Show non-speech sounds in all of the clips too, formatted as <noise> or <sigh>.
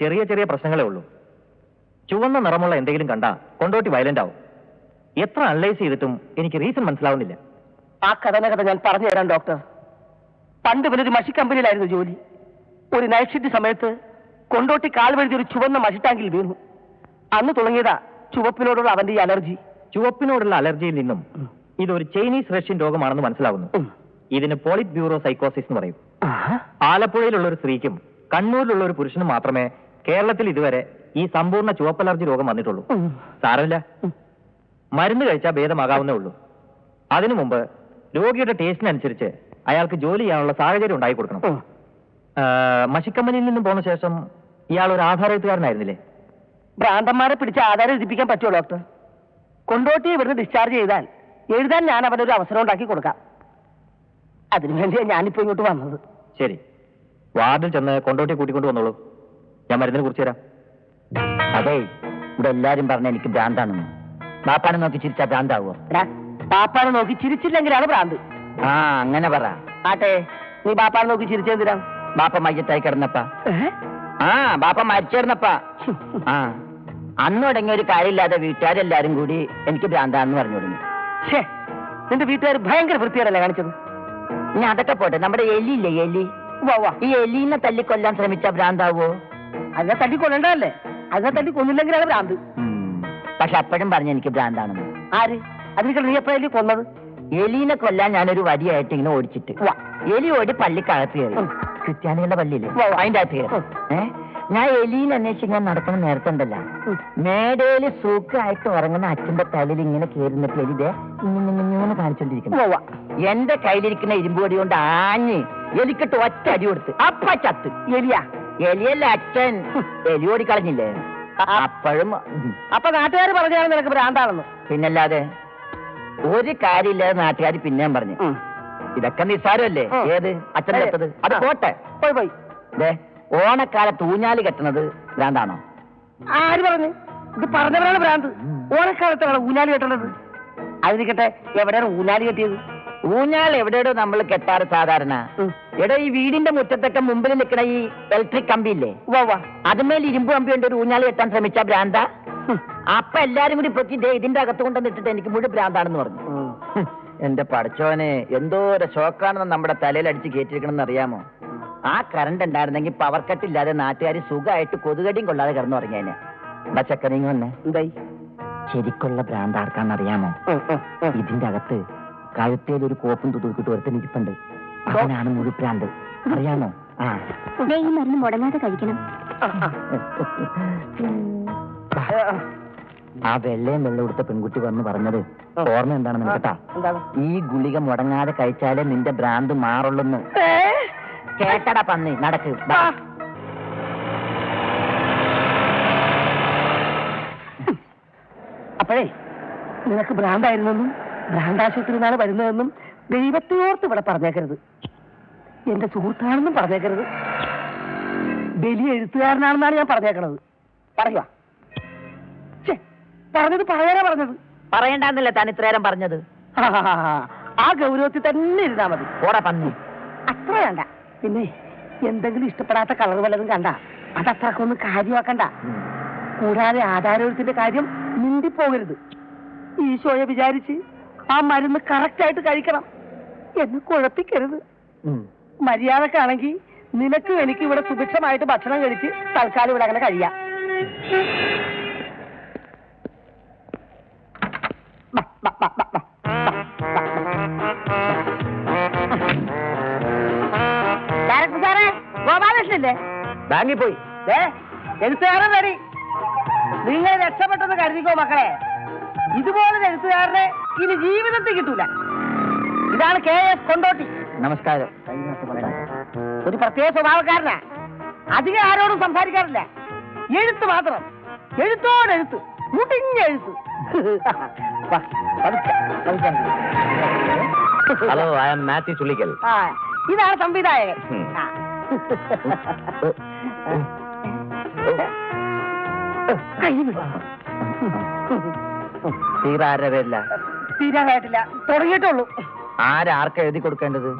ചെറിയ ചെറിയ പ്രശ്നങ്ങളേ ഉള്ളൂ. ചുവന്ന നിറമുള്ള എന്തെങ്കിലും കണ്ടാ കൊണ്ടോട്ടി വയലന്റ് ആവും. എത്ര അനലൈസ് ചെയ്തിട്ടും എനിക്ക് റീസൺ മനസ്സിലാവുന്നില്ല. ആ കഥന കഥ ഞാൻ പറഞ്ഞു തരാം ഡോക്ടർ പണ്ട് വലിയൊരു മഷി കമ്പനിയിലായിരുന്നു ജോലി. ഒരു നൈറ്റ് ഷിഫ്റ്റ് സമയത്ത് കൊണ്ടോട്ടി കാൽ വഴുതി ഒരു ചുവന്ന മഷിട്ടാങ്കിൽ വീണു. അന്ന് തുടങ്ങിയതാ ചുവപ്പിനോടുള്ള അവന്റെ ഈ അലർജി. ചുവപ്പിനോടുള്ള അലർജിയിൽ നിന്നും ഇതൊരു ചൈനീസ് റഷ്യൻ രോഗമാണെന്ന് മനസ്സിലാവുന്നു. ഇതിന് പോളിറ്റ് ബ്യൂറോ സൈക്കോസിസ് എന്ന് പറയും. ആലപ്പുഴയിലുള്ള ഒരു സ്ത്രീക്കും കണ്ണൂരിലുള്ള ഒരു പുരുഷനും മാത്രമേ കേരളത്തിൽ ഇതുവരെ ഈ സമ്പൂർണ ചുവപ്പലർജി രോഗം വന്നിട്ടുള്ളൂ. സാരമില്ല. മരുന്ന് കഴിച്ചാൽ ഭേദമാകാവുന്നേ ഉള്ളൂ. അതിനു മുമ്പ് രോഗിയുടെ ടേസ്റ്റിനനുസരിച്ച് അയാൾക്ക് ജോലി ചെയ്യാനുള്ള സാഹചര്യം ഉണ്ടായി കൊടുക്കണം. മഷിക്കമ്പനിയിൽ നിന്നും പോന്ന ശേഷം ഇയാൾ ഒരു ആധാരത്തുകാരനായിരുന്നില്ലേ ഭ്രാന്തന്മാരെ പിടിച്ച് ആധാരം എഴുതിപ്പിക്കാൻ പറ്റുമോ ഡോക്ടർ? കൊണ്ടോട്ടി ഇവിടുന്ന് ഡിസ്ചാർജ് ചെയ്താൽ എഴുതാൻ ഞാൻ അവനൊരു അവസരം ഉണ്ടാക്കി കൊടുക്കാം. അതിനുവേണ്ടിയാണ് ഞാനിപ്പോ ഇങ്ങോട്ട് വന്നത്. ശരി. വാർഡിൽ ചെന്ന് കൊണ്ടോട്ടി കൂട്ടിക്കൊണ്ട് വന്നോളൂ. ഞാൻ മരുന്നിനെ കുറിച്ച് തരാം. അതെ ഇവിടെ എല്ലാരും പറഞ്ഞ എനിക്ക് ഭ്രാന്താണെന്ന് പാപ്പാനെ നോക്കി ചിരിച്ചാ ഭ്രാന്താവോ പാപ്പാനെ നോക്കി ചിരിച്ചില്ലെങ്കിലാണ് ഭ്രാന്ത്. ആ അങ്ങനെ പറ. ആട്ടെ നീ പാപ്പാനെ നോക്കി ചിരിച്ചെന്തിനാ ബാപ്പ മയ്യത്തായി കിടന്നപ്പ. ആ ബാപ്പ മരിച്ചിരുന്നപ്പ ആ അന്ന് തുടങ്ങിയ ഒരു കാര്യമില്ലാതെ വീട്ടുകാരെല്ലാരും കൂടി എനിക്ക് ഭ്രാന്താന്ന് പറഞ്ഞു തുടങ്ങി. ഷേ നിന്റെ വീട്ടുകാർ ഭയങ്കര വൃത്തിയോടല്ലേ കാണിച്ചത്? ഇനി അതൊക്കെ പോട്ടെ നമ്മുടെ എലി ഇല്ലേ എലി? ഈ എലീനെ തല്ലിക്കൊല്ലാൻ ശ്രമിച്ച ഭ്രാന്താവോ അതിനെ തട്ടി കൊല്ലണ്ടല്ലേ അതിനെ തട്ടി കൊന്നില്ലെങ്കിലാണ് ഭ്രാന്ത്. പക്ഷെ അപ്പോഴും പറഞ്ഞു എനിക്ക് ഭ്രാന്താണെന്ന്. ആര്? അതിനേക്കാൾ നീ എപ്പോഴല്ലേ കൊന്നത്? എലീനെ കൊല്ലാൻ ഞാനൊരു വടിയായിട്ട് ഇങ്ങനെ ഓടിച്ചിട്ട്. എലി ഓടി പള്ളിക്കകത്ത് കയറി. ക്രിസ്ത്യാനികളുടെ പള്ളിയിൽ. അതിന്റെ അകത്ത് കയറി. ഞാൻ എലീനെ അന്വേഷിച്ച് ഞാൻ നടക്കുന്ന നേരത്തെ ഉണ്ടല്ല. മേടയിൽ സൂക്കായിട്ട് ഉറങ്ങുന്ന അച്ഛന്റെ തലയിൽ ഇങ്ങനെ കയറുന്നിട്ട് എലിതെ ഇങ്ങനെ കാണിച്ചോണ്ടിരിക്കുന്നു. എന്റെ കയ്യിലിരിക്കുന്ന ഇരുമ്പ് കൊണ്ട് ആഞ്ഞ് എലിക്കിട്ട് ഒറ്റ അടി കൊടുത്ത്. അപ്പ ചത്ത്. എലിയാ? എലിയല്ല അച്ഛൻ. എലി ഓടിക്കളഞ്ഞില്ലേ? അപ്പോഴും. അപ്പൊ നാട്ടുകാർ പറഞ്ഞാണ് നിനക്ക് ഭ്രാന്താണെന്ന്. പിന്നല്ലാതെ ഒരു കാര്യമില്ലാതെ നാട്ടുകാർ പിന്നെയും പറഞ്ഞു. ഇതൊക്കെ നിസ്സാരമല്ലേ. ഏത്? അച്ഛൻ കെട്ടത് അത്. പോട്ടെ. പോയി പോയി. ദേ ഓണക്കാലത്ത് ഊഞ്ഞാൽ കെട്ടണത് ഭ്രാന്താണോ? ആര് പറഞ്ഞു? ഇത് പറഞ്ഞവരാണ് ഭ്രാന്ത്. ഓണക്കാലത്താണ് ഊഞ്ഞാൽ കെട്ടണത്. അതിന് അതിരിക്കട്ടെ എവിടെയാണ് ഊഞ്ഞാൽ കെട്ടിയത്? ഊഞ്ഞാൽ എവിടെയോ നമ്മൾ കെട്ടാറ് സാധാരണ. എടാ ഈ വീടിന്റെ മുറ്റത്തൊക്കെ മുമ്പിൽ നിൽക്കുന്ന ഈ ഇലക്ട്രിക് കമ്പി ഇല്ലേ? അതുമേൽ ഇരുമ്പ് കമ്പി കൊണ്ട് ഒരു ഊഞ്ഞാൽ കെട്ടാൻ ശ്രമിച്ച ഭ്രാന്ത. അപ്പൊ എല്ലാരും കൂടി പൊക്കി ദേ ഇതിന്റെ അകത്ത് കൊണ്ടുവന്നിട്ടിട്ട് എനിക്ക് മുഴുവൻ ഭ്രാന്താണെന്ന് പറഞ്ഞു. എന്റെ പഠിച്ചോനെ എന്തോ ഒരു ഷോക്കാണെന്ന് നമ്മുടെ തലയിൽ അടിച്ച് കയറ്റിയിരിക്കണമെന്ന് അറിയാമോ? ആ കറണ്ട് ഉണ്ടായിരുന്നെങ്കിൽ പവർ കട്ട് ഇല്ലാതെ നാട്ടുകാർ സുഖമായിട്ട് കൊതുകടിയും കൊള്ളാതെ കിടന്നു പറഞ്ഞേനെ എന്താ ചക്കനീങ്ങ വന്നേ? ശരിക്കുള്ള ഭ്രാന്ത് ആർക്കാണെന്ന് അറിയാമോ. ഇതിന്റെ അകത്ത് കഴുത്തേൽ ഒരു കോപ്പും തുതുക്കിട്ട് ഒരുത്തൻ ഇരിപ്പുണ്ട് അവനാണ് മുഴുപ്രാന്ത്. അറിയാമോ? ആ. ഈ മരുന്ന് മുടങ്ങാതെ കഴിക്കണം. ആ, വെള്ളയും വെള്ളം കൊടുത്ത പെൺകുട്ടി വന്ന് പറഞ്ഞത് ഓർമ്മ എന്താണ് കേട്ടാ? ഈ ഗുളിക മുടങ്ങാതെ കഴിച്ചാലേ നിന്റെ ഭ്രാന്ത് മാറുള്ളൂന്ന്. കേട്ടടാ പന്നി നടക്ക്. അപ്പോഴേ നിനക്ക് ഭ്രാന്തായിരുന്നെന്നും? ഭ്രാന്താശുപത്രി നിന്നാണ് വരുന്നതെന്നും ദൈവത്തെയോർത്ത് ഇവിടെ പറഞ്ഞേക്കരുത്. എന്റെ സുഹൃത്താണെന്നും പറഞ്ഞേക്കരുത്. വലിയ എഴുത്തുകാരനാണെന്നാണ് ഞാൻ പറഞ്ഞേക്കണത്. പറയുക പറഞ്ഞത് പറയാനാ പറഞ്ഞത്. പറയണ്ടെന്നല്ലേ താൻ ഇത്രയേരം പറഞ്ഞത്? ആ, ഗൗരവത്തിൽ തന്നെ ഇരുന്നാ മതി. ഓടാ പന്നി. അത്ര വേണ്ട. പിന്നെ എന്തെങ്കിലും ഇഷ്ടപ്പെടാത്ത കളർ വല്ലതും കണ്ട? അതത്രക്കൊന്ന് കാര്യമാക്കണ്ട. കൂടാതെ ആധാരത്തിന്റെ കാര്യം മിണ്ടിപ്പോകരുത്. ഈശോയെ വിചാരിച്ച് ആ മരുന്ന് കറക്റ്റ് ആയിട്ട് കഴിക്കണം. എന്നെ കുഴപ്പിക്കരുത്. മര്യാദക്കാണെങ്കിൽ നിനക്ക് എനിക്ക് ഇവിടെ സുഭിക്ഷമായിട്ട് ഭക്ഷണം കഴിച്ച് തൽക്കാലം ഇവിടെ അങ്ങനെ കഴിയാം. ഡയറക്ടർ സാറേ ഗോപാലകൃഷ്ണല്ലേ ബാങ്കിൽ പോയി. ദേ, എഴുത്തുകാരൻ റെഡി. നിങ്ങൾ രക്ഷപ്പെട്ടെന്ന് കരുതിക്കോ മക്കളെ. ഇതുപോലെ എഴുത്തുകാരനെ ഇനി ജീവിതത്തിൽ കിട്ടൂല. ഇതാണ് കെ എസ് കൊണ്ടോട്ടി. നമസ്കാരം. ഒരു പ്രത്യേക സ്വഭാവക്കാരനാ. അധികം ആരോടും സംസാരിക്കാറില്ല. എഴുത്ത് മാത്രം. എഴുത്തോടെഴുത്ത് മുടിഞ്ഞ എഴുത്ത്. വാ, പതുക്കെ, പതുക്കെ. Hello I am Mathew Chullikkal ഇതാണ് സംവിധായകൻ. ഉം. തീരാനായിട്ടില്ല. തുടങ്ങിയിട്ടുള്ളൂ ആരാർക്ക് എഴുതി കൊടുക്കേണ്ടത്?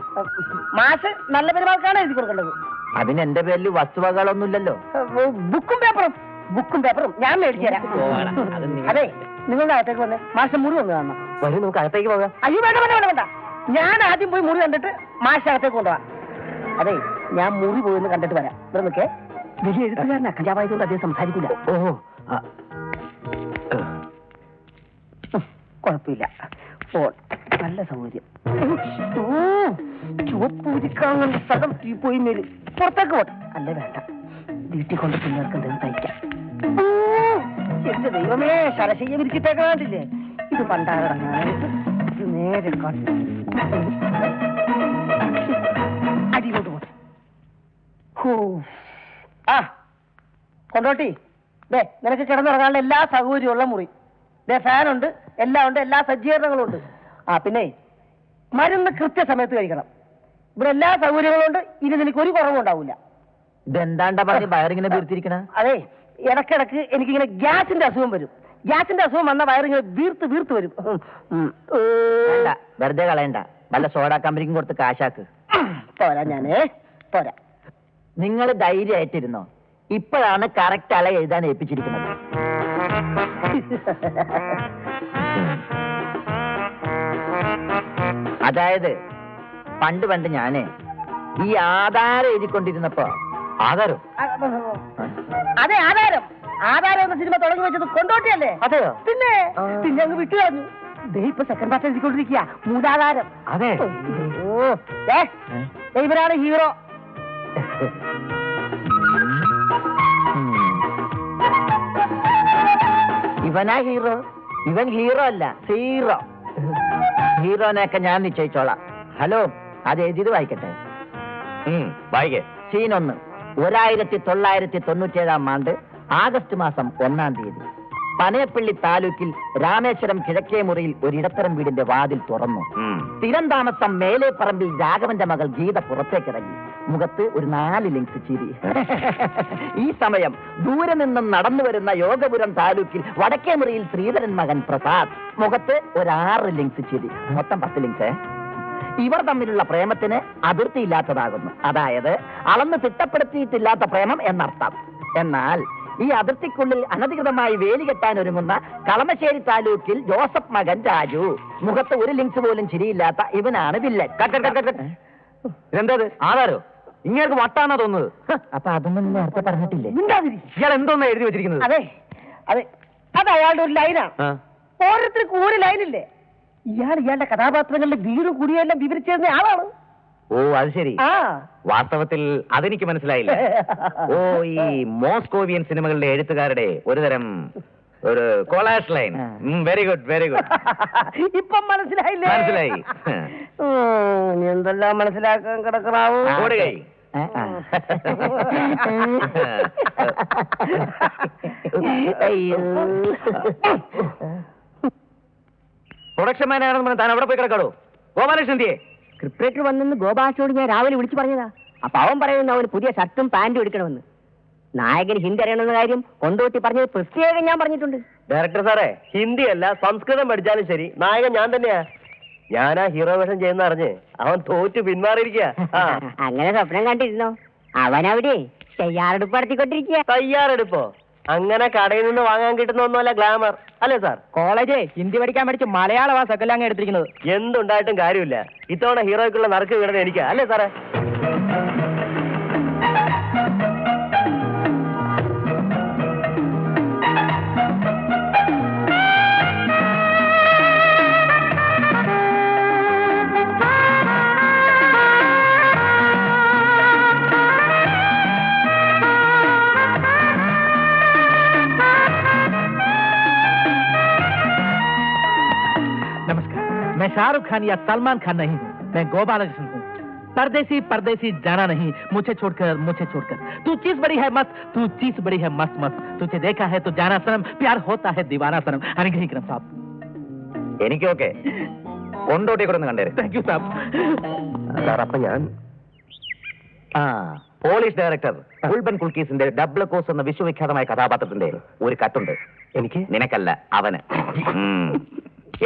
മാഷ് നല്ല പെരുമാൾക്കാണ് എഴുതി കൊടുക്കേണ്ടത്. അതിന് എന്റെ പേരിൽ വസ്തുവകളൊന്നുമില്ലല്ലോ ബുക്കും പേപ്പറും. ബുക്കും പേപ്പറും. ഞാൻ മേടിച്ചുതരാം അതെ നിങ്ങളുടെ അകത്തേക്ക് വന്നേ. മാഷ മുറി ഒന്ന് കാണണം. വരും നമുക്ക് അകത്തേക്ക് പോകാം. അയ്യോ വേണ്ട വേണ്ട വേണ്ട വേണ്ട. ഞാൻ ആദ്യം പോയി മുറി കണ്ടിട്ട് മാഷ അകത്തേക്ക് കൊണ്ടുപോവാം അതെ ഞാൻ മുറി പോയി ഒന്ന് കണ്ടിട്ട് വരാം. ഇവിടെ നിൽക്കേ. വലിയ എഴുത്തുകാരനാ. കഞ്ചാവായതുകൊണ്ട് അദ്ദേഹം സംസാരിക്കില്ല ഓഹോ കുഴപ്പമില്ല. ഫോൺ നല്ല സൗകര്യം. ഓ, ചുവപ്പൂരിക്കാങ്ങുന്ന സ്ഥലം തീ പോയി മേൽ. പുറത്തേക്ക് പോട്ടെ. വേണ്ട. വീട്ടിൽ കൊണ്ട് പിള്ളേർക്ക് എന്തെങ്കിലും തയ്ക്കാം. എന്റെ ദൈവമേ ശരശയ്യ വിരിച്ചിട്ടേക്കാണ്ടില്ലേ ഇത് പണ്ടാരടങ്ങാനായിട്ട് ഇത് നേരെ അടിയിലോട്ട് പോട്ടെ. ഹോ. ആ കൊണ്ടോട്ടി. ദേ നിനക്ക് കിടന്നുറങ്ങാനുള്ള എല്ലാ സൗകര്യമുള്ള മുറി. ദേ ഫാനുണ്ട്. എല്ലാം ഉണ്ട് എല്ലാ സജ്ജീകരണങ്ങളും ഉണ്ട്. ആ പിന്നെ മരുന്ന് കൃത്യസമയത്ത് കഴിക്കണം. ഇവിടെ എല്ലാ സൗകര്യങ്ങളും ഉണ്ട് ഇനി നിനക്ക് ഒരു കുറവും ഉണ്ടാവില്ല. ഇതെന്താണ്ടാ പറഞ്ഞ് വയറിങ്ങനെ വീർത്തിരിക്കണ? അതെ ഇടക്കിടക്ക് എനിക്കിങ്ങനെ ഗ്യാസിന്റെ അസുഖം വരും. ഗ്യാസിന്റെ അസുഖം വന്ന വയറിങ്ങനെ വീർത്ത് വീർത്ത് വരും. വേണ്ട വെറുതെ കളയണ്ട. വല്ല സോഡ കമ്പനിക്കും കൊടുത്ത് കാശാക്ക്. പോരാ ഞാനേ പോരാ. നിങ്ങൾ ധൈര്യമായിട്ടിരുന്നോ? ഇപ്പോഴാണ് കറക്റ്റ് അല എഴുതാൻ ഏൽപ്പിച്ചിരിക്കുന്നത്. <laughs> അതായത് പണ്ട് പണ്ട് ഞാൻ ഈ ആധാരം എഴുതിക്കൊണ്ടിരുന്നപ്പോ ആധാരം. അതെ ആധാരം. ആധാരം എന്ന സിനിമ തുടങ്ങി വെച്ചത് കൊണ്ടോട്ടിയല്ലേ? അതെയോ? പിന്നെ പിന്നെ അങ്ങ് വിട്ടു കളഞ്ഞു. ഇപ്പൊ സെക്കൻഡ് പാർട്ട് എഴുതിക്കൊണ്ടിരിക്കുക മൂന്നാധാരം. അതെ. ഓ ഏ? ഇവരാണ് ഹീറോ. ഇവനാ ഹീറോ. ഇവൻ ഹീറോ അല്ല സീറോ. ഹീറോനെയൊക്കെ ഞാൻ നിശ്ചയിച്ചോളാം. ഹലോ അത് എഴുതിയത് വായിക്കട്ടെ? വായിക്കേ. സീൻ ഒന്ന് ഒരായിരത്തി തൊള്ളായിരത്തി തൊണ്ണൂറ്റേഴാം ആണ്ട് ആഗസ്റ്റ് മാസം ഒന്നാം തീയതി. പനയപ്പള്ളി താലൂക്കിൽ രാമേശ്വരം കിഴക്കേ മുറിയിൽ ഒരിടത്തരം വീടിന്റെ വാതിൽ തുറന്നു. സ്ഥിരം താമസം മേലെ പറമ്പിൽ രാഘവന്റെ മകൾ ഗീത പുറത്തേക്കിറങ്ങി. മുഖത്ത് ഒരു നാല് ലിങ്സ് ചിരി. ഈ സമയം ദൂരെ നിന്നും നടന്നു വരുന്ന യോഗപുരം താലൂക്കിൽ വടക്കേ മുറിയിൽ ശ്രീധരൻ മകൻ പ്രസാദ്. മുഖത്ത് ഒരു ആറ് ലിങ്സ് ചിരി. മൊത്തം പത്ത് ലിങ്സ്. ഇവർ തമ്മിലുള്ള പ്രേമത്തിന് അതിർത്തിയില്ലാത്തതാകുന്നു. അതായത് അളന്ന് തിട്ടപ്പെടുത്തിയിട്ടില്ലാത്ത പ്രേമം എന്നർത്ഥം. എന്നാൽ ഈ അതിർത്തിക്കുള്ളിൽ അനധികൃതമായി വേലി കെട്ടാൻ ഒരുങ്ങുന്ന കളമശ്ശേരി താലൂക്കിൽ ജോസഫ് മകൻ രാജു. മുഖത്ത് ഒരു ലിങ്സ് പോലും ചിരിയില്ലാത്ത ഇവനാണ് വില്ലൻ. ഇതെന്തത്? ആധാരോ? ഇങ്ങനെ വട്ടാണോ തോന്നുന്നത്. അപ്പൊ അതൊന്നും നേരത്തെ പറഞ്ഞിട്ടില്ലേ? ഇയാൾ എന്തോന്നാ എഴുതി വെച്ചിരിക്കുന്നത്? അതെ അതെ. അത് അയാളുടെ ഒരു ലൈനാണ്. ഓരോരുത്തർക്കും ഒരു ലൈനില്ലേ? ഇയാൾ ഇയാളുടെ കഥാപാത്രങ്ങളുടെ വീടും കുടിയെല്ലാം വിവരിച്ചിരുന്ന ആളാണ്. ഓ അത് ശരി. വാസ്തവത്തിൽ അതെനിക്ക് മനസ്സിലായില്ല. <laughs> ഓ ഈ മോസ്കോവിയൻ സിനിമകളിലെ എഴുത്തുകാരുടെ ഒരുതരം ഒരു collage line. Very good very good ഇപ്പം മനസ്സിലായില്ലേ? മനസ്സിലായി. <laughs> എന്തെല്ലാം മനസ്സിലാക്കാൻ കിടക്കണാവൂ? ഓടുകൈ. പ്രൊഡക്ഷൻ <laughs> മാനാണെന്ന് പറഞ്ഞ് താൻ അവിടെ പോയി കിടക്കാടോ? ഗോപാലകൃഷ്ണൻ എന്തിയെ? സ്ക്രിപ്റ്റേറ്റർ വന്നെന്ന് ഗോപാഷോട് ഞാൻ രാവിലെ വിളിച്ചു പറഞ്ഞതാ. അപ്പൊ അവൻ പറയുന്നു അവന് പുതിയ ഷർട്ടും പാന്റും എടുക്കണമെന്ന്. നായകൻ ഹിന്ദി അറിയണമെന്ന കാര്യം കൊണ്ടുപോട്ടി പറഞ്ഞത് പ്രത്യേകം ഞാൻ പറഞ്ഞിട്ടുണ്ട്. ഡയറക്ടർ സാറേ ഹിന്ദി അല്ല സംസ്കൃതം പഠിച്ചാലും ശരി. നായകൻ ഞാൻ തന്നെയാ. ഞാനാ ഹീറോ വേഷം ചെയ്യുന്ന അറിഞ്ഞ് അവൻ തോറ്റു പിന്മാറിയിരിക്കുക <laughs> അങ്ങനെ സ്വപ്നം കണ്ടിരുന്നോ? അവനവിടെ തയ്യാറെടുപ്പ് നടത്തിക്കൊണ്ടിരിക്കുക തയ്യാറെടുപ്പോ? അങ്ങനെ കടയിൽ നിന്ന് വാങ്ങാൻ കിട്ടുന്ന ഒന്നുമല്ല ഗ്ലാമർ അല്ലേ സാർ കോളേജ് ഹിന്ദി പഠിക്കാൻ പഠിച്ച് മലയാളമാ സെക്കൻഡ് എടുത്തിരിക്കുന്നത്? എന്തുണ്ടായിട്ടും കാര്യമില്ല. ഇത്തവണ ഹീറോയ്ക്കുള്ള നറുക്ക് വീണത് എനിക്ക്. അല്ലേ സാറേ शाहरुख खान या सलमान खान नहीं मैं गोपालकृष्ण हूँ। परदेसी परदेसी जाना नहीं मुझे छोड़कर मुझे छोड़कर। तू चीज़ बड़ी है मत तू चीज़ बड़ी है मस्त मस्त। तुझे देखा है तो जाना शरम प्यार होता है दीवाना शरम। अनुग्रह क्रम साहब। എനിക്ക് ഓക്കെ. കൊണ്ടോട്ടി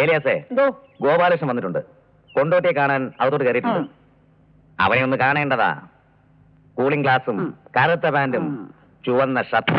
ഏലിയാസേ ഗോപാലകൃഷ്ണൻ വന്നിട്ടുണ്ട് കൊണ്ടോട്ടിയെ കാണാൻ അവരോട് കയറിയിട്ടുണ്ട് അവനെ ഒന്ന് കാണേണ്ടതാ കൂളിംഗ് ഗ്ലാസും കറുത്ത പാന്റും ചുവന്ന ഷർട്ടും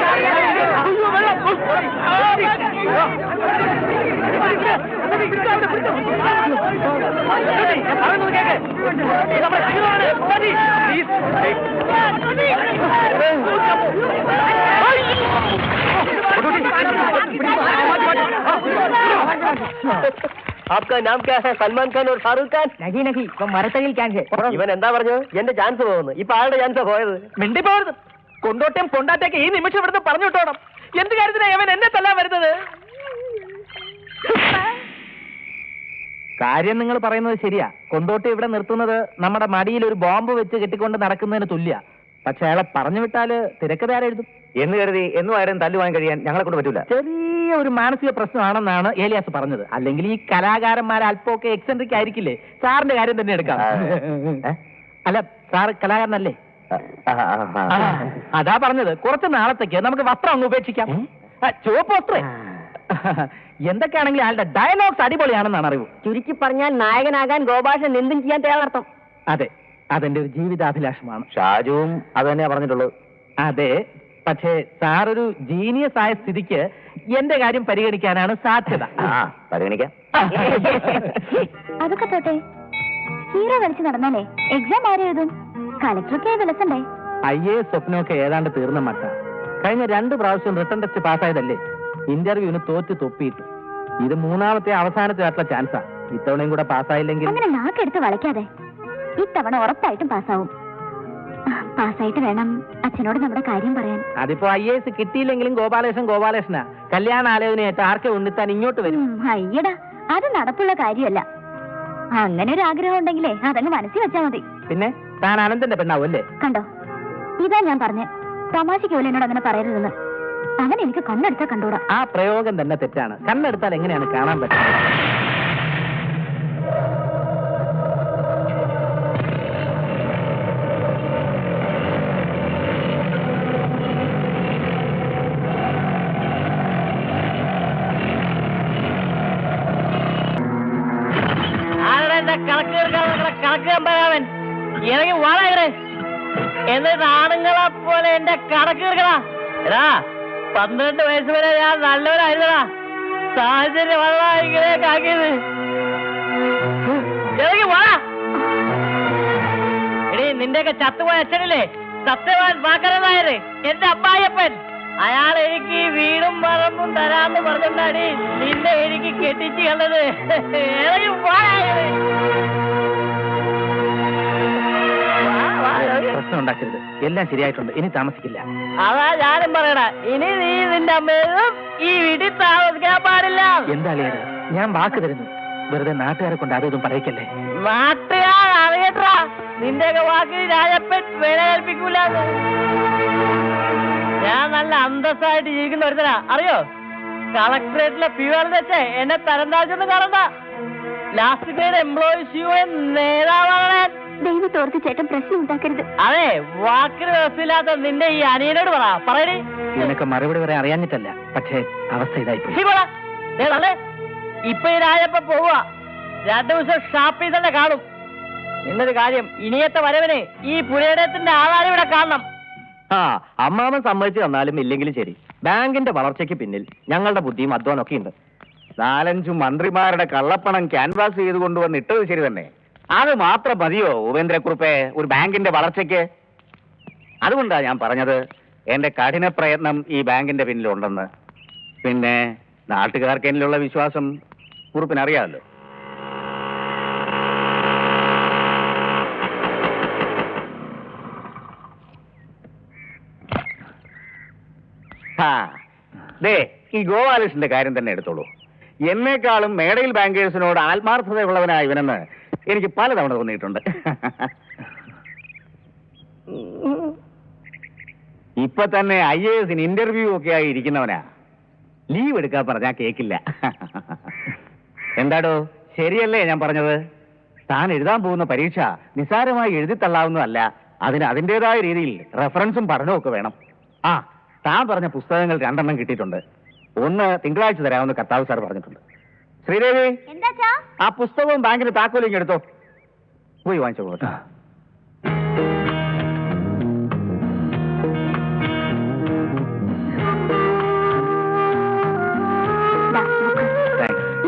ആപ്കാ നാം ക്യാ ഹൈ സൽമാൻ ഖാൻ और ഷാറൂഖ് ഖാൻ നഹി നഹി ഇപ്പൊ മരത്തടിയിൽ ക്യാൻസർ ഇവൻ എന്താ പറഞ്ഞു? എന്റെ ചാൻസ് പോകുന്നു ഇപ്പൊ ആളുടെ ചാൻസാ പോയത്? മിണ്ടി പോകരുത് കൊണ്ടോട്ടയും കൊണ്ടാട്ടയൊക്കെ ഈ നിമിഷം ഇവിടുന്ന് പറഞ്ഞു വിട്ടോണം എന്ത് കാര്യത്തിനാ അവൻ എന്നെ തല്ലാൻ വരുന്നത്? കാര്യം നിങ്ങൾ പറയുന്നത് ശരിയാ. കൊണ്ടോട്ടി ഇവിടെ നിർത്തുന്നത് നമ്മുടെ മടിയിൽ ഒരു ബോംബ് വെച്ച് കെട്ടിക്കൊണ്ട് നടക്കുന്നതിന് തുല്യ. പക്ഷെ അയാളെ പറഞ്ഞു വിട്ടാൽ തിരക്കഥ ആരെഴുതും എന്ന് കരുതി എന്നും ആരും തല്ലുവാൻ കഴിയാൻ ഞങ്ങളെ കൊണ്ട് പറ്റൂല. ചെറിയ ഒരു മാനസിക പ്രശ്നമാണെന്നാണ് ഏലിയാസ് പറഞ്ഞത്. അല്ലെങ്കിൽ ഈ കലാകാരന്മാർ അല്പമൊക്കെ എക്സെൻട്രിക് ആയിരിക്കില്ലേ? സാറിന്റെ കാര്യം തന്നെ എടുക്കാം. അല്ല സാറ് കലാകാരനല്ലേ. അതാ പറഞ്ഞത്. കുറച്ച് നാളത്തേക്ക് നമുക്ക് വസ്ത്രം അങ്ങ് ഉപേക്ഷിക്കാം. ചുവപ്പ് വസ്ത്രേ. എന്തൊക്കെയാണെങ്കിലും അയാളുടെ ഡയലോഗ്സ് അടിപൊളിയാണെന്നാണ് അറിവ്. ചുരുക്കി പറഞ്ഞാൽ നായകനാകാൻ ഗോപാഷൻ എന്തും ചെയ്യാൻ തയ്യാറർത്ഥം. അതെ അതെന്റെ ഒരു ജീവിതാഭിലാഷമാണ്. ഷാജുവും അത് തന്നെയാ പറഞ്ഞിട്ടുള്ളത്. അതെ പക്ഷേ സാറൊരു ജീനിയസ് ആയ സ്ഥിതിക്ക് എന്റെ കാര്യം പരിഗണിക്കാനാണ് സാധ്യത. ആ പരിഗണിക്കാം. അതൊക്കെ പോട്ടെ. ഹീറോ കളിച്ച് നടന്നാലേ എക്സാം ആരെഴുതും കളക്ടറൊക്കെ വിലസണ്ടേ? ഐ എ സ്വപ്നമൊക്കെ ഏതാണ്ട് തീർന്ന മക്ക കഴിഞ്ഞ രണ്ട് പ്രാവശ്യം റിട്ടേൺ ടെസ്റ്റ് പാസ്സായതല്ലേ? ഇന്റർവ്യൂവിന് തോറ്റ് തൊപ്പിയിട്ടു. ഇത് മൂന്നാമത്തെ അവസാനത്തെ ആയിട്ടുള്ള ചാൻസാ ഇത്തവണയും കൂടെ പാസ്സായില്ലെങ്കിൽ അങ്ങനെ നാക്കെടുത്ത് വളയ്ക്കാതെ ഇത്തവണ ഉറപ്പായിട്ടും പാസ്സാവും. പാസ്സായിട്ട് വേണം അച്ഛനോട് നമ്മുടെ കാര്യം പറയാൻ. അതിപ്പോ ഐ എസ് കിട്ടിയില്ലെങ്കിലും ഗോപാലകൃഷ്ണൻ ഗോപാലകൃഷ്ണ കല്യാണ ആലോചനയായിട്ട് ആർക്കെ ഉണ്ണിത്താൻ ഇങ്ങോട്ട് വരും? അയ്യടാ അത് നടപ്പുള്ള കാര്യമല്ല. അങ്ങനെ ഒരു ആഗ്രഹം ഉണ്ടെങ്കിലേ അതങ്ങ് മനസ്സിൽ വെച്ചാ മതി. പിന്നെ? താൻ അനന്തന്റെ പെണ്ണാവല്ലേ? കണ്ടോ? ഇതാ ഞാൻ പറഞ്ഞേ. തമാശയ്ക്ക് പോലും എന്നോട് അങ്ങനെ പറയരുതെന്ന്. അങ്ങനെ എനിക്ക് കണ്ണെടുത്താ കണ്ടൂടാ. ആ പ്രയോഗം തന്നെ തെറ്റാണ്. കണ്ണെടുത്താൽ എങ്ങനെയാണ് കാണാൻ പറ്റുന്നത്? എന്നിട്ട് ആണുങ്ങളെ പോലെ എന്റെ തീർക്കടാ എടാ പന്ത്രണ്ട് വയസ്സ് വരെ ഞാൻ നല്ലവരായിരുന്നടാ സാഹചര്യം വളരെ ഇങ്ങനെയൊക്കെ ആക്കിയത് എടീ നിന്റെയൊക്കെ ചത്തുപോയ അച്ഛനില്ലേ? സത്യവാൻ വാക്കരനായര് എന്റെ അപ്പായപ്പൻ അയാൾ എനിക്ക് വീടും പറമ്പും തരാന്ന് പറഞ്ഞിട്ടാണ് നിന്നെ എനിക്ക് കെട്ടിച്ച് കണ്ടത് ഇറങ്ങി വാടാ പ്രശ്നം ഉണ്ടാക്കരുത്. എല്ലാം ശരിയായിട്ടുണ്ട്. ഇനി താമസിക്കില്ല. അതാ ഞാനും പറയണ. ഇനി നീ നിന്റെ അമ്മയും ഈ വീട്ടിൽ താമസിക്കാൻ പാടില്ല. എന്താ ലേ ഞാൻ വാക്ക് തരുന്നു. വെറുതെ നാട്ടുകാരെ കൊണ്ട് അതും പറയിക്കല്ലേ? നാട്ടുകാർ അറിയട്ടാ. നിന്റെയൊക്കെ വാക്കിന് രാജപ്പൻ വിലയേൽപ്പിക്കൂല ഞാൻ നല്ല അന്തസ്സായിട്ട് ജീവിക്കുന്ന ഒരുത്തനാ. അറിയോ? കളക്ടറേറ്റിലെ പ്യൂവറിൽ വെച്ച് എന്നെ തരം താഴ്ചൊന്നും കാണണ്ട ലാസ്റ്റ് ഗ്രേഡ് എംപ്ലോയീസ് യൂണിയൻ നേതാവാണ്. ദൈവത്തോർത്ത് ചേട്ടൻ പ്രശ്നം ഉണ്ടാക്കരുത്. അതെ വാക്കിന് വ്യവസ്ഥയില്ലാത്ത നിന്റെ ഈ അനിയനോട് പറ. പറയണേ നിനക്ക് മറുപടി വരെ അറിയാഞ്ഞിട്ടല്ല പക്ഷേ അവസ്ഥ ഇതായി ഇപ്പൊ ഈ രാജപ്പ പോവുക. രണ്ടു ദിവസം ഷാപ്പിൽ തന്നെ കാണും. എന്നൊരു കാര്യം ഇനിയത്തെ വരവിനെ ഈ പുരേടത്തിന്റെ ആധാരം ഇവിടെ കാണണം. ആ അമ്മാവൻ സമ്മതിച്ചു തന്നാലും ഇല്ലെങ്കിലും ശരി. ബാങ്കിന്റെ വളർച്ചയ്ക്ക് പിന്നിൽ ഞങ്ങളുടെ ബുദ്ധിയും അധ്വാനൊക്കെ ഉണ്ട്. നാലഞ്ചു മന്ത്രിമാരുടെ കള്ളപ്പണം ക്യാൻവാസ് ചെയ്ത് കൊണ്ടുവന്ന് ഇട്ടത് ശരി തന്നെ. അത് മാത്രം മതിയോ ഉപേന്ദ്രക്കുറിപ്പെ ഒരു ബാങ്കിന്റെ വളർച്ചയ്ക്ക്? അതുകൊണ്ടാണ് ഞാൻ പറഞ്ഞത് എന്റെ കഠിന പ്രയത്നം ഈ ബാങ്കിന്റെ പിന്നിലുണ്ടെന്ന്. പിന്നെ നാട്ടുകാർക്ക് എന്നിലുള്ള വിശ്വാസം കുറിപ്പിനറിയാമല്ലോ. ദേ ഈ ഗോപാലകൃഷ്ണന്റെ കാര്യം തന്നെ എടുത്തോളൂ. എന്നേക്കാളും മേടയിൽ ബാങ്കേഴ്സിനോട് ആത്മാർത്ഥതയുള്ളവനായ ഇവനെന്ന് എനിക്ക് പലതവണ തോന്നിയിട്ടുണ്ട്. ഇപ്പൊ തന്നെ ഐ എ എസിന് ഇന്റർവ്യൂ ഒക്കെ ആയി ഇരിക്കുന്നവനാ. ലീവ് എടുക്കാൻ പറഞ്ഞാ കേക്കില്ല. എന്താടോ? ശരിയല്ലേ ഞാൻ പറഞ്ഞത്? താൻ എഴുതാൻ പോകുന്ന പരീക്ഷ നിസ്സാരമായി എഴുതിത്തള്ളാവുന്നതല്ല അതിന് അതിന്റെതായ രീതിയിൽ റെഫറൻസും പഠനവും ഒക്കെ വേണം. ആ താൻ പറഞ്ഞ പുസ്തകങ്ങൾ രണ്ടെണ്ണം കിട്ടിയിട്ടുണ്ട്. ഒന്ന് തിങ്കളാഴ്ച തരാമെന്ന് കർത്താവ് സാർ പറഞ്ഞിട്ടുണ്ട്. ശ്രീദേവി എന്താച്ചാ ആ പുസ്തകവും ബാങ്കിന് താക്കോലിങ് എടുത്തോ. പോയി വാങ്ങിച്ചോ പോട്ടെ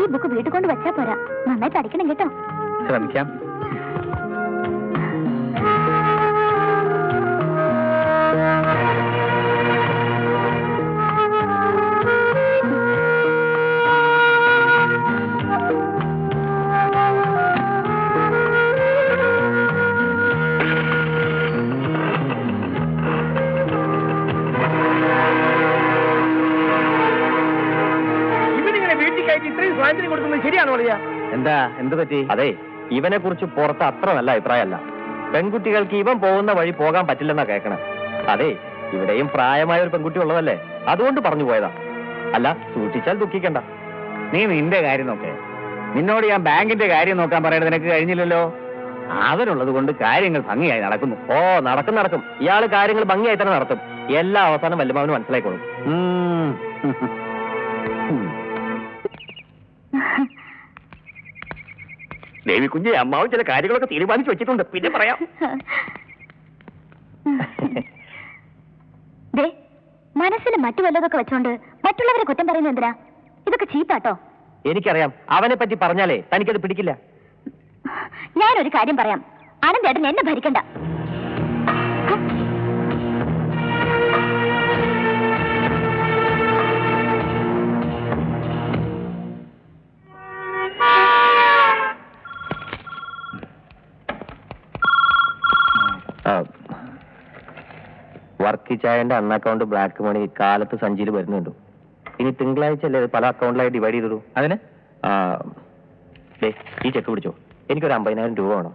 ഈ ബുക്ക് വീട്ടിൽ കൊണ്ട് വെച്ചാ പോരാ. നന്നായിട്ട് അടിക്കണം കേട്ടോ. ശ്രമിക്കാം. എന്താ? എന്ത് പറ്റി? അതെ ഇവനെ കുറിച്ച് പുറത്ത് അത്ര നല്ല അഭിപ്രായമല്ല. പെൺകുട്ടികൾക്ക് ഇവൻ പോകുന്ന വഴി പോകാൻ പറ്റില്ലെന്നാ കേൾക്കണം അതെ ഇവിടെയും പ്രായമായ ഒരു പെൺകുട്ടി ഉള്ളതല്ലേ? അതുകൊണ്ട് പറഞ്ഞു പോയതാ. അല്ല സൂക്ഷിച്ചാൽ ദുഃഖിക്കണ്ട. നീ നിന്റെ കാര്യം നോക്കേ. നിന്നോട് ഞാൻ ബാങ്കിന്റെ കാര്യം നോക്കാൻ പറയണത് നിനക്ക് കഴിഞ്ഞില്ലല്ലോ? അവനുള്ളത് കൊണ്ട് കാര്യങ്ങൾ ഭംഗിയായി നടക്കുന്നു. ഓ നടക്കും നടക്കും. ഇയാൾ കാര്യങ്ങൾ ഭംഗിയായി തന്നെ നടത്തും. എല്ലാ അവസാനം വല്യമാവന് മനസ്സിലായിക്കോളും. ദേവി കുഞ്ഞെ അമ്മാവും ചില കാര്യങ്ങളൊക്കെ തീരുമാനിച്ചു വെച്ചിട്ടുണ്ട്. പിന്നെ പറയാം. മനസ്സിൽ മറ്റു വല്ലതൊക്കെ വെച്ചോണ്ട് മറ്റുള്ളവരെ കുറ്റം പറയുന്നത് എന്തിനാ? ഇതൊക്കെ ചീത്താട്ടോ എനിക്കറിയാം. അവനെ പറ്റി പറഞ്ഞാലേ തനിക്കത് പിടിക്കില്ല. ഞാനൊരു കാര്യം പറയാം. അനന്തേട്ടൻ എന്നെ ഭരിക്കണ്ട. ചായന്റെ അന്ന അക്കൗണ്ട് ബ്ലാക്ക് മണി കാലത്ത് സഞ്ചിയിൽ വരുന്നുണ്ട്. ഇനി തിങ്കളാഴ്ച അല്ലേ പല അക്കൗണ്ടിലായി ഡിവൈഡ് ചെയ്തിടൂ? അതിന്? ഈ ചെക്ക് പിടിച്ചോ. എനിക്കൊരു അമ്പതിനായിരം രൂപ വേണം.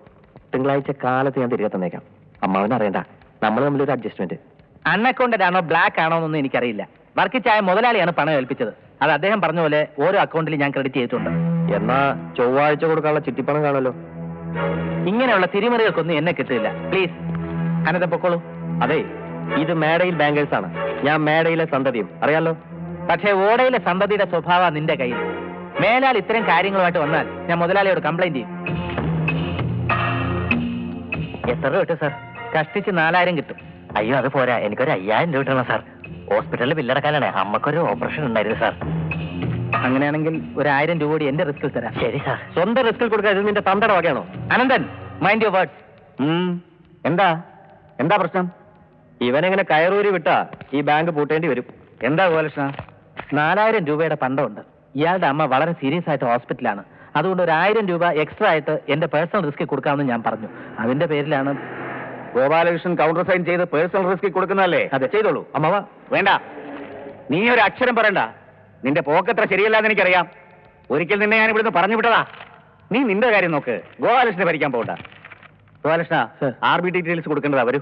തിങ്കളാഴ്ച കാലത്ത് ഞാൻ തിരികെ തന്നേക്കാം. അമ്മാവിനെ അറിയണ്ട. നമ്മൾ തമ്മിലൊരു അഡ്ജസ്റ്റ്മെന്റ് അൺഅക്കൗണ്ടഡ് ആണോ ബ്ലാക്ക് ആണോ എന്നൊന്നും എനിക്കറിയില്ല. ചായ മുതലാളിയാണ് പണം ഏൽപ്പിച്ചത്. അത് അദ്ദേഹം പറഞ്ഞ പോലെ ഓരോ അക്കൗണ്ടിൽ ഞാൻ ക്രെഡിറ്റ് ചെയ്തിട്ടുണ്ട്. എന്നാ ചൊവ്വാഴ്ച കൊടുക്കാനുള്ള ചിട്ടിപ്പണം കാണുമല്ലോ. ഇങ്ങനെയുള്ള തിരിമറികൾക്കൊന്നും എന്നെ കിട്ടില്ല. പ്ലീസ് അനത പൊക്കോളൂ. അതെ. ഇത് മേടയിൽ ബാങ്കേഴ്സ് ആണ്. ഞാൻ മേടയിലെ സന്തതിയും. അറിയാലോ? പക്ഷേ ഓടയിലെ സന്തതിയുടെ സ്വഭാവ നിന്റെ കയ്യിൽ. മേലാൽ ഇത്തരം കാര്യങ്ങളുമായിട്ട് വന്നാൽ ഞാൻ മുതലാളിയോട് കംപ്ലൈന്റ് ചെയ്യും. എത്ര രൂപ കിട്ടും സാർ കഷ്ടിച്ച് നാലായിരം കിട്ടും. അയ്യോ അത് പോരാ. എനിക്കൊരു അയ്യായിരം രൂപ കിട്ടണം സാർ ഹോസ്പിറ്റലിൽ ബില്ലടക്കാനാണ് അമ്മക്കൊരു ഓപ്പറേഷൻ ഉണ്ടായിരുന്നു സാർ അങ്ങനെയാണെങ്കിൽ ഒരു ആയിരം രൂപ കൂടി എന്റെ റിസ്കിൽ തരാം. ശരി സാർ സ്വന്തം റിസ്കിൽ കൊടുക്കാൻ നിന്റെ തന്തട വകയാണോ? Ananthan mind your words. എന്താ? എന്താ പ്രശ്നം? ഇവനെങ്ങനെ കയറൂരി വിട്ടാ ഈ ബാങ്ക് പൂട്ടേണ്ടി വരും. എന്താ ഗോലകൃഷ്ണ? നാലായിരം രൂപയുടെ പണ്ടമുണ്ട്. ഇയാളുടെ അമ്മ വളരെ സീരിയസ് ആയിട്ട് ഹോസ്പിറ്റലാണ് അതുകൊണ്ട് ഒരു ആയിരം രൂപ എക്സ്ട്രാ ആയിട്ട് എന്റെ പേഴ്സണൽ റിസ്ക് കൊടുക്കാമെന്ന് ഞാൻ പറഞ്ഞു. അതിന്റെ പേരിലാണ് ഗോപാലകൃഷ്ണൻ കൗണ്ടർ സൈൻ ചെയ്ത് പേഴ്സണൽ റിസ്ക് കൊടുക്കുന്നതല്ലേ? അതെ. ചെയ്തോളൂ. അമ്മവ. വേണ്ട. നീ ഒരു അക്ഷരം പറയണ്ട. നിന്റെ പോക്കത്ര ശരിയല്ലാന്ന് എനിക്കറിയാം. ഒരിക്കൽ നിന്നെ ഞാൻ ഇവിടുന്ന് പറഞ്ഞു വിട്ടതാ. നീ നിന്റെ കാര്യം നോക്ക്. ഗോപാലകൃഷ്ണനെ ഭരിക്കാൻ പോകണ്ട. ഗോപാലകൃഷ്ണ. ആർ ബി ഡീറ്റെയിൽസ് കൊടുക്കേണ്ടതാ. വരൂ.